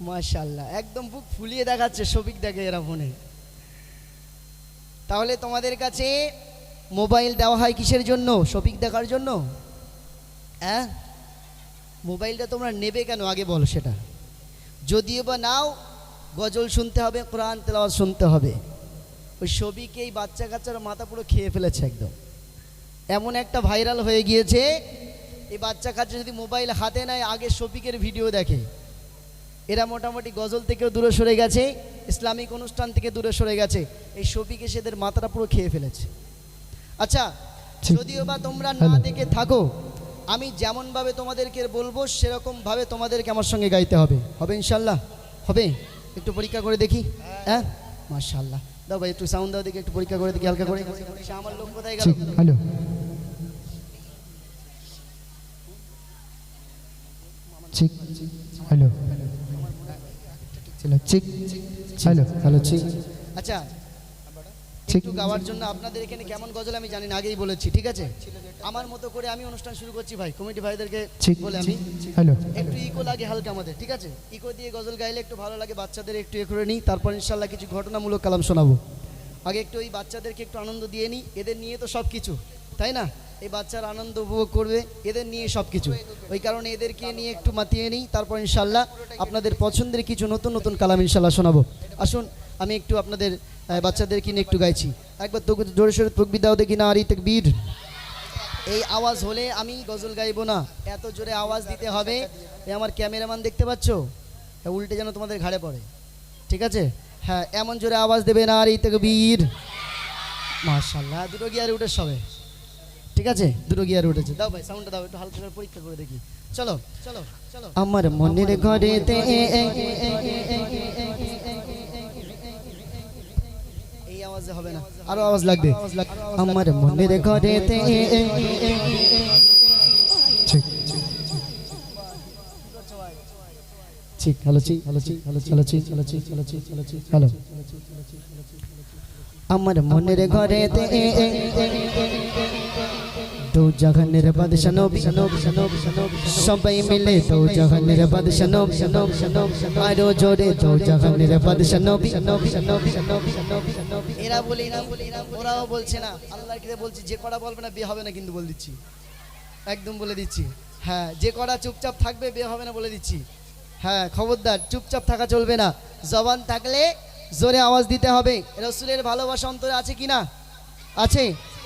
মাশাল্লাহ একদম বুক ফুলিয়ে দেখাচ্ছে সবিক দেখে এরা ফোনে তাহলে তোমাদের কাছে মোবাইল দেওয়া হয় কিসের জন্য? শপিক দেখার জন্য? হ্যাঁ মোবাইলটা তোমরা নেবে কেন? আগে বলো সেটা। যদিও বা নাও, গজল শুনতে হবে, কোরআন তেলাওয়াত শুনতে হবে। ওই ছবিকে এই বাচ্চা কাচ্চার মাথা পুরো খেয়ে ফেলেছে একদম। এমন একটা ভাইরাল হয়ে গিয়েছে, এই বাচ্চা কাচ্চা যদি মোবাইল হাতে নেয়, আগে শফিকের ভিডিও দেখে। এরা মোটামুটি গজল থেকেও দূরে সরে গেছে ইসলামিক অনুষ্ঠান থেকে দূরে সরে গেছে। এই শফিক এসে এদের মাথাটা পুরো খেয়ে ফেলেছে। আচ্ছা যদিও বা তোমরা না দেখে থাকো আমি যেমনভাবে তোমাদেরকে বলব সেরকমভাবে তোমাদেরকে আমার সঙ্গে গাইতে হবে। হবে ইনশাল্লাহ হবে? একটু পরীক্ষা করে দেখি। হ্যাঁ। মাশাল্লাহ দাও ভাই একটু সাউন্ড দাও দেখি একটু পরীক্ষা করে দেখি হালকা করে। আমার লোক কোথায় গেল? হ্যালো। ঠিক হ্যালো। চলো ঠিক হ্যালো হ্যালো ঠিক আচ্ছা একটু গাওয়ার জন্য আপনাদের এখানে কেমন গজল আমি জানি না আগেই বলেছি ঠিক আছে? আমার মতো করে আমি অনুষ্ঠান শুরু করছি ভাই কমিটি ভাইদেরকে ঠিক বলে আমি। হ্যালো। একটু ইকো লাগে হালকা আমাদের ঠিক আছে? ইকো দিয়ে গজল গাইলে একটু ভালো লাগে বাচ্চাদের একটু এ করে নিই তারপর ইনশাল্লাহ কিছু ঘটনামূলক কালাম শোনাবো। আগে একটু ওই বাচ্চাদেরকে একটু আনন্দ দিয়ে নিই এদের নিয়ে তো সব কিছু তাই না? এই বাচ্চারা আনন্দ উপভোগ করবে, এদের নিয়ে সব কিছু ওই কারণে এদেরকে নিয়ে একটু মাতিয়ে নিই, তারপর ইনশাল্লাহ আপনাদের পছন্দের কিছু নতুন নতুন কালাম ইনশাল্লাহ শোনাবো। আসুন, আমি একটু আপনাদের বাচ্চাদেরকে নিয়ে একটু গাইছি। একবার জোরে সোরে তকবির দাও দেখি না আরি তকবীর। এই আওয়াজ হলে আমি গজল গাইবো না। এত জোরে আওয়াজ দিতে হবে। এ আমার ক্যামেরাম্যান দেখতে পাচ্ছ? এ উল্টে যেন তোমাদের ঘাড়ে পড়ে। ঠিক আছে? হ্যাঁ এমন জোরে আওয়াজ দেবে না আর এই বীর মার্শাল্লাহ দুটো গিয়ারে উঠে সবে। ঠিক আছে? দুটো গিয়ার উঠেছে। দাও ভাই সাউন্ডটা দাও একটু হালকা করে পরীক্ষা করে দেখি। চলো চলো চলো। আমার মনের ঘরেতে এই আওয়াজে হবে না। আরও আওয়াজ লাগবে। আমার মনের ঘরেতে ঠিক হ্যালো ঠিক হ্যালো ঠিক হ্যালো হ্যালো ঠিক হ্যালো ঠিক হ্যালো হ্যালো আমার মনের ঘরেতে একদম বলে দিচ্ছি। হ্যাঁ যে কটা চুপচাপ থাকবে বিয়ে হবে না, বলে দিচ্ছি। হ্যাঁ খবরদার, চুপচাপ থাকা চলবে না। জবান থাকলে জোরে আওয়াজ দিতে হবে। রসুলের ভালোবাসা অন্তরে আছে কি না আছে।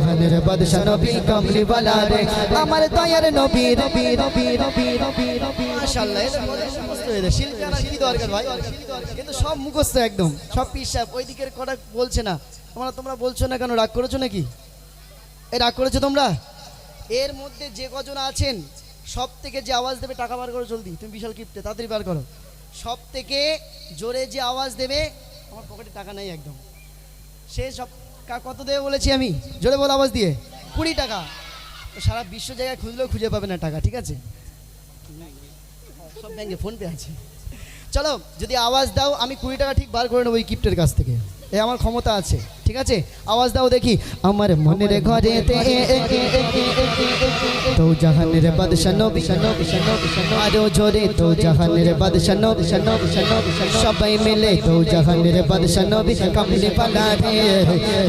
জাহানের বাদশা নবী কমলি রে। আমার দয়ার মাশাআল্লাহ কি দরকার ভাই। কিন্তু সব মুখস্থ একদম। সব পিসাব ওই দিকের কটা বলছে না। তোমরা তোমরা বলছো না কেন? রাগ করেছ নাকি? এই রাগ করেছ তোমরা? এর মধ্যে যে কজন আছেন সব থেকে যে আওয়াজ দেবে টাকা বার করো জলদি। তুমি বিশাল কিপ্টে, তাড়াতাড়ি বার করো। সব থেকে জোরে যে আওয়াজ দেবে, আমার পকেটে টাকা নেই একদম। সে সব কত দেবে বলেছি আমি? জোরে বল আওয়াজ দিয়ে। কুড়ি টাকা। তো সারা বিশ্ব জায়গায় খুঁজলেও খুঁজে পাবে না টাকা, ঠিক আছে? সব ব্যাংকে ফোনপে আছে। চলো, যদি আওয়াজ দাও, আমি কুড়ি টাকা ঠিক বার করে নেব এই কিপ্টের কাছ থেকে। এ আমার ক্ষমতা আছে। ঠিক আছে? আওয়াজ দাও দেখি। আমার মনের ঘরেতে তো জাহানের বাদশা নবী নবী নবী আরও জোরে তো জাহানের বাদশা নবী নবী সবাই মিলে তো জাহানের বাদশা নবী কামলি পালা রে।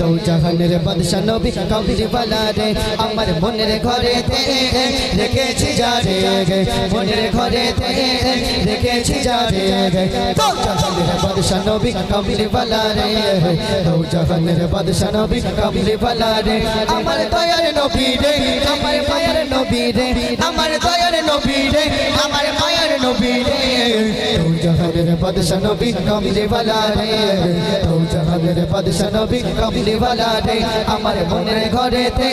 তো জাহানের বাদশা নবী কামলি পালা রে। আমার মনের ঘরেতে রেখেছি যা রে। মনের ঘরেতে রেখেছি যা রে। তো জাহানের বাদশা নবী কামলি পালা রে। তো জাহানের বাদশা নবী কামলি পালা রে আমার দয়ার নবী রে আমার মায়ের নবী রে আমার দয়ার নবী রে আমার মায়ের নবী রে তো জাহানের বাদশা নবী কামলি পালা রে তো জাহানের বাদশা নবী কামলি পালা রে আমার মনের ঘরেতে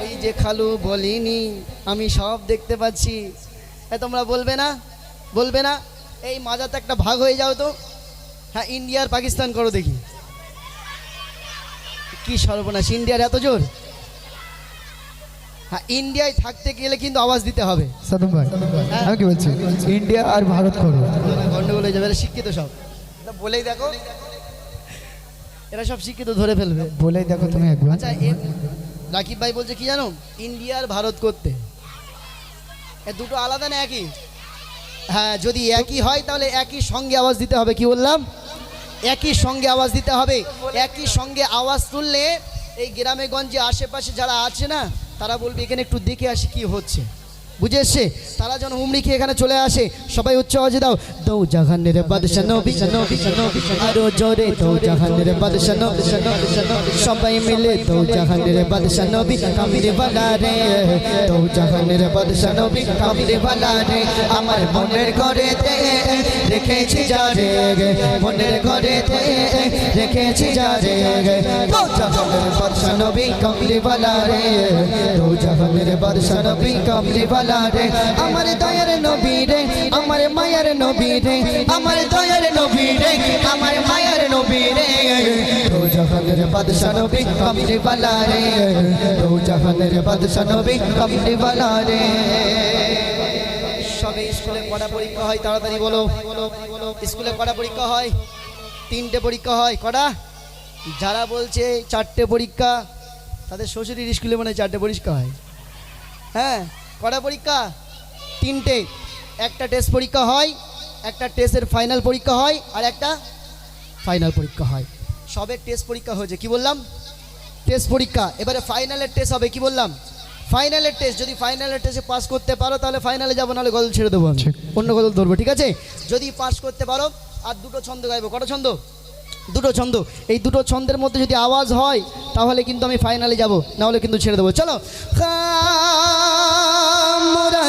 ওই যে খালু বলিনি, আমি সব দেখতে পাচ্ছি। তোমরা বলবে না? বলবে না? এই মাজাতে একটা ভাগ হয়ে যাও তো। হ্যাঁ ইন্ডিয়া আর পাকিস্তান করো দেখি। কি সর্বনাশ ইন্ডিয়ার এত জোর? হ্যাঁ ইন্ডিয়ায় থাকতে গেলে কিন্তু আওয়াজ দিতে হবে। সাদম ভাই আমি কি বলছি? ইন্ডিয়া আর ভারত করব গন্ডগোল হয়ে যাবে শিক্ষিত সব। বলেই দেখো। এরা সব শিক্ষিত ধরে ফেলবে। বলেই দেখো তুমি একবার। আচ্ছা রাকিব ভাই বলছে কি জানো? ইন্ডিয়া আর ভারত করতে। এ দুটো আলাদা না একই? হ্যাঁ যদি একই হয় তাহলে একই সঙ্গে আওয়াজ দিতে হবে কি বললাম? একই সঙ্গে আওয়াজ দিতে হবে। একই সঙ্গে আওয়াজ তুললে এই গ্রামে গঞ্জে আশেপাশে যারা আছে না, তারা বলবে, এখানে একটু দেখে আসি কি হচ্ছে। বুঝে এসছে? তারা যেন হুমড়ি খেয়ে এখানে চলে আসে। সবাই উচ্চ আওয়াজে দাও। দৌ জাহানের বাদশা নবী দৌ জাহানের নবী সবাই মিলে দৌ জাহানের বাদশা নবী। রে। দৌ জাহানের নবী। রে। আমার মনের ঘরে রেখেছি যা রে। মনের ঘরে রেখেছি যা রে। দৌ জাহানের বাদশা নবী। কামিরে বালা রে। দৌ জাহানের বাদশা নবী। কামিরে বালা রে। আমার দয়ার নবী রে, আমার মায়ের নবী রে, আমার দয়ার নবী রে, আমার মায়ের নবী রে। বাদশা স্কুলে কটা পরীক্ষা হয়, তাড়াতাড়ি বলো। স্কুলে কটা পরীক্ষা হয়? তিনটে পরীক্ষা হয়, কটা? যারা বলছে চারটে পরীক্ষা, তাদের শ্বশুরের স্কুলে মানে চারটে পরীক্ষা হয়। হ্যাঁ? কটা পরীক্ষা? তিনটে। একটা টেস্ট পরীক্ষা হয় একটা টেস্টের ফাইনাল পরীক্ষা হয় আর একটা ফাইনাল পরীক্ষা হয়। সবে টেস্ট পরীক্ষা হয়েছে কি বললাম? টেস্ট পরীক্ষা। এবারে ফাইনালের টেস্ট হবে কি বললাম? ফাইনালের টেস্ট যদি ফাইনালের টেস্টে পাস করতে পারো তাহলে ফাইনালে যাব নাহলে গজল ছেড়ে দেবো আমি। অন্য গজল ধরবো ঠিক আছে? যদি পাস করতে পারো আর দুটো ছন্দ গাইবো কটা ছন্দ? দুটো ছন্দ। এই দুটো ছন্দের মধ্যে যদি আওয়াজ হয় তাহলে কিন্তু আমি ফাইনালে যাব নাহলে কিন্তু ছেড়ে দেবো। চলো।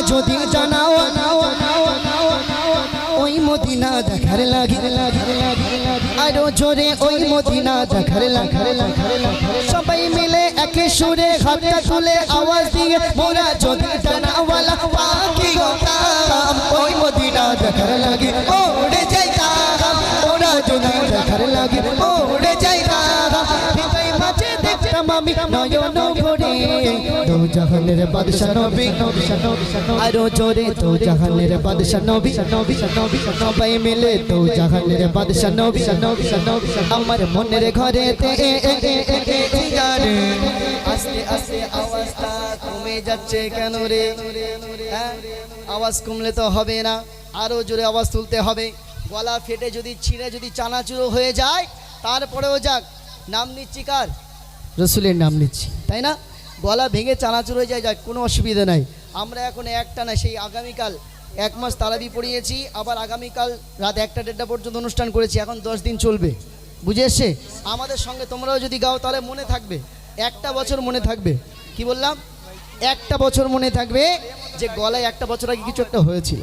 যদি জানাও ওই মদিনা দেখার লাগে। আরও জোরে ওই মদিনা দেখার লাগে। সবাই মিলে একে সুরে হাতটা তুলে আওয়াজ দিয়ে, মোরা যদি জানাওয়ালা পাখি হতাম, ওই মদিনা দেখার লাগে। ওড়ে যাইতাম, ওরা যদি দেখার লাগে। ওড়ে যাইতাম মাঝে দেখতাম আমি নয়ন ভরে দো জাহানের বাদশা নবী আরও জোরে দো জাহানের বাদশা নবী সবাই মিলে দো জাহানের বাদশা নবী আমার মনের ঘরে তে আস্তে আস্তে আওয়াজটা কমে যাচ্ছে কেন রে হ্যাঁ? আওয়াজ কমলে তো হবে না আরও জোরে আওয়াজ তুলতে হবে গলা ফেটে যদি ছিঁড়ে যদি চানাচুরো হয়ে যায় তারপরেও যাক নাম নিচ্ছি কার রসুলের নাম নিচ্ছি তাই না গলা ভেঙে চানাচুর হয়ে যায়, যাক, কোনো অসুবিধা নাই। আমরা এখন একটা না, সেই আগামীকাল এক মাস তারাবি পড়িয়েছি, আবার আগামীকাল রাত একটা দেড়টা পর্যন্ত অনুষ্ঠান করেছি, এখন দশ দিন চলবে। বুঝে এসছে আমাদের সঙ্গে তোমরাও যদি গাও, তাহলে মনে থাকবে। একটা বছর মনে থাকবে। কি বললাম? একটা বছর মনে থাকবে যে গলায় একটা বছর আগে কিছু একটা হয়েছিল।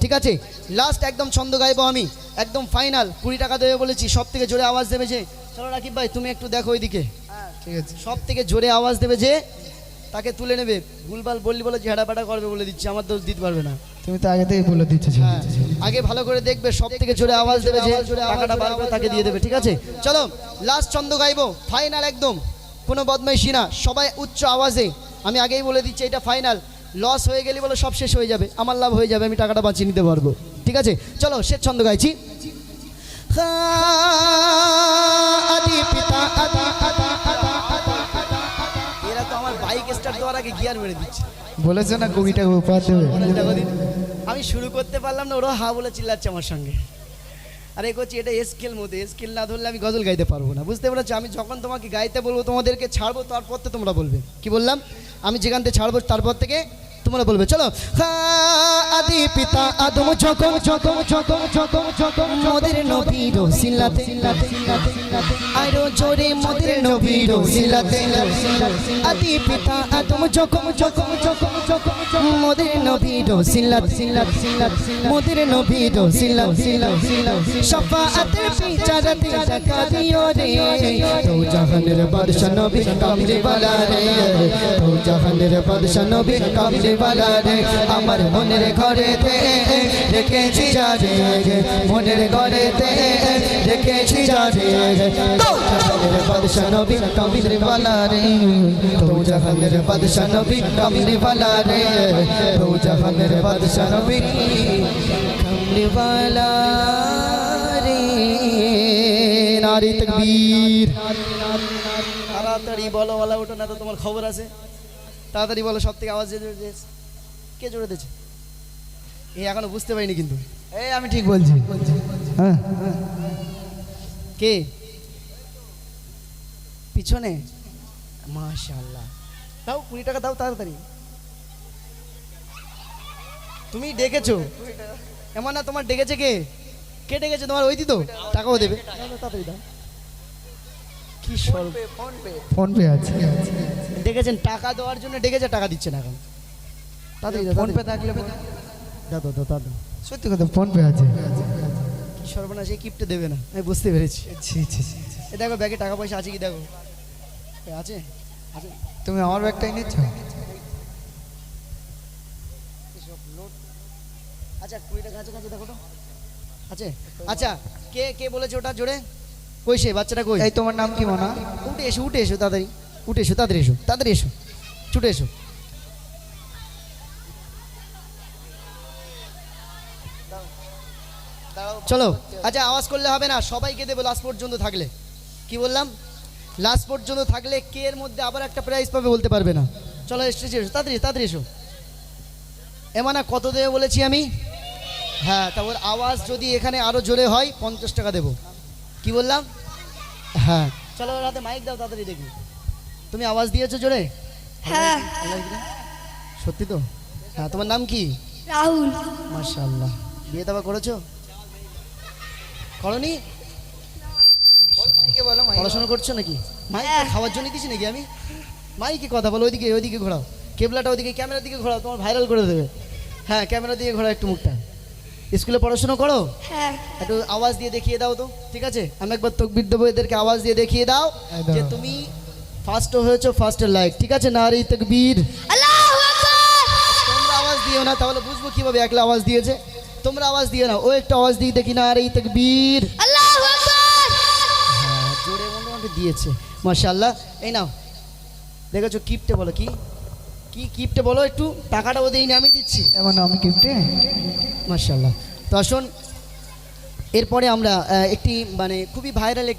ঠিক আছে? লাস্ট একদম ছন্দ গাইবো আমি। একদম ফাইনাল কুড়ি টাকা দেবে বলেছি সব থেকে জোরে আওয়াজ দেবে যে, চলো রাকিব ভাই, তুমি একটু দেখো ওইদিকে। ঠিক আছে। সব থেকে জোরে আওয়াজ দেবে যে তাকে তুলে নেবে। ভুলভাল বললি বলে ঝেড়া পাটা করবে বলে দিচ্ছি আমার দোষ দিতে পারবে না। তুমি তো আগে থেকে বলে দিচ্ছ হ্যাঁ আগে ভালো করে দেখবে সব থেকে জোরে আওয়াজ দেবে যে টাকাটা বার করে তাকে দিয়ে দেবে ঠিক আছে? চলো লাস্ট ছন্দ গাইবো ফাইনাল একদম। কোনো বদমাইশি না সবাই উচ্চ আওয়াজে। আমি আগেই বলে দিচ্ছি এটা ফাইনাল লস হয়ে গেলে বলে সব শেষ হয়ে যাবে আমার লাভ হয়ে যাবে আমি টাকাটা বাঁচিয়ে নিতে পারব ঠিক আছে? চলো শেষ ছন্দ গাইছি। আদি পিতা আদি। গিয়ার মেরে দিচ্ছে। বলেছে না উপহার দেবে? আমি শুরু করতে পারলাম না ওরা হা বলে চিল্লাচ্ছে আমার সঙ্গে। আরে করছি এটা স্কেল মধ্যে স্কেল না ধরলে আমি গজল গাইতে পারব না বুঝতে পারছ? আমি যখন তোমাকে গাইতে বলব তোমাদেরকে ছাড়বো তারপর তো তোমরা বলবে। কি বললাম? আমি যেখান থেকে ছাড়বো তারপর থেকে তোমরা বলবে, চলো। আদি পিতা আদম যখন যখন যখন যখন যখন মোদের নবীর সিলাতে আরও জোরে মোদের নবীর সিলাতে আদি পিতা আদম যখন যখন যখন যখন মোদের নবীর সিলাত সিলাত সিলাত মোদের নবীর সিলাত সিলাত সিলাত শাফাআতের বিচারতে টাকা দিও রে। তো জাহানের বাদশা নবী কামরে বালা রে। তো জাহানের বাদশা নবী কামরে বালা রে আমার মনের ঘর ঘরেতে রেখেছি যারে মনের ঘরেতে রেখেছি যারে তো জাহানের বাদশা নবী কামির বালা রে তো জাহানের বাদশা নবী বালা রে তো জাহানের বাদশা নবী বালা রে। নারী তকবীর। তাড়াতাড়ি বলো, বলা ওঠো না তো, তোমার খবর আছে? তাড়াতাড়ি বলো সব থেকে আওয়াজ জেনে জেনে- কে জোরে দিচ্ছে এ এখনও বুঝতে পারিনি কিন্তু। এই আমি ঠিক বলছি। হ্যাঁ কে? পিছনে? মাশাল্লাহ দাও কুড়ি টাকা দাও তাড়াতাড়ি। তুমি ডেকেছো? এমন না তোমার ডেকেছে কে? কে ডেকেছে? তোমার ওই দিত টাকাও দেবে। তাড়াতাড়ি দাও। কি স্বল্প ফোন পে। আছে। ডেকেছেন টাকা দেওয়ার জন্য ডেকেছে টাকা দিচ্ছে না এখন। দাও, ফোন পে থাকলে দাও, দাও দাও। সত্যি কথা ফোন পে আছে। কি সর্বনাশ এই কিপটে দেবে না আমি বুঝতে পেরেছি। ছি ছি। এ দেখো ব্যাগে টাকা পয়সা আছে কি দেখো। আছে? আছে। তুমি আমার ব্যাগটাই নিচ্ছ? আচ্ছা কুড়ি টাকা আছে দেখো তো। আছে? আচ্ছা কে কে বলেছে ওটা জোরে? কই সে বাচ্চাটা কই? এই তোমার নাম কি মানা? উঠে এসো উঠে এসো তাড়াতাড়ি। উঠে এসো তাড়াতাড়ি এসো তাড়াতাড়ি এসো। ছুটে এসো। চলো আচ্ছা আওয়াজ করলে হবে না সবাইকে দেবো লাস্ট পর্যন্ত থাকলে। কি বললাম? লাস্ট পর্যন্ত থাকলে কে এর মধ্যে আবার একটা প্রাইজ পাবে বলতে পারবে না। চলো স্টেজে এসো তাড়াতাড়ি তাড়াতাড়ি এসো। এমানা কত দেবে বলেছি আমি? হ্যাঁ তারপর আওয়াজ যদি এখানে আরও জোরে হয় পঞ্চাশ টাকা দেবো। কি বললাম? হ্যাঁ। চলো রাতে মাইক দাও তাড়াতাড়ি দেখি। তুমি আওয়াজ দিয়েছ জোরে? হ্যাঁ। সত্যি তো? হ্যাঁ তোমার নাম কি? রাহুল। মাশাআল্লাহ। বিয়ে দাবা করেছ? করনি মাইকে বলো পড়াশোনা করছ নাকি? মাইক হ্যাঁ। খাওয়ার জন্য দিছি নাকি আমি? মাইকে কথা বলো ওইদিকে ওইদিকে ঘোরাও। কেবলাটা ওইদিকে ক্যামেরার দিকে ঘোরাও তোমার ভাইরাল করে দেবে। হ্যাঁ ক্যামেরার দিকে ঘোরাও একটু মুখটা। স্কুলে পড়াশোনা করো? হ্যাঁ। একটু আওয়াজ দিয়ে দেখিয়ে দাও তো ঠিক আছে? আমি একবার তকবির দেবো এদেরকে আওয়াজ দিয়ে দেখিয়ে দাও হ্যাঁ, যে তুমি ফার্স্ট হয়েছো ফার্স্টের লাইক ঠিক আছে? নারী তকবীর। আল্লাহু আকবার! তোমরা আওয়াজ দিও না তাহলে বুঝব কীভাবে একলা আওয়াজ দিয়েছে। তোমরা আওয়াজ দিও না ও একটা আওয়াজ দিয়ে দেখি না তকবীর। আকবার! হ্যাঁ, জোরে মোটামুটি দিয়েছে। মাশাল্লাহ এই নাও। দেখেছ কিপটে বলো কি? কি গিফটে বলো? একটু টাকাটা ওদের নামিয়ে আমি দিচ্ছি। এমন আমি গিফটে মাশাল্লাহ তো আসুন এরপরে আমরা একটি মানে খুবই ভাইরাল একটি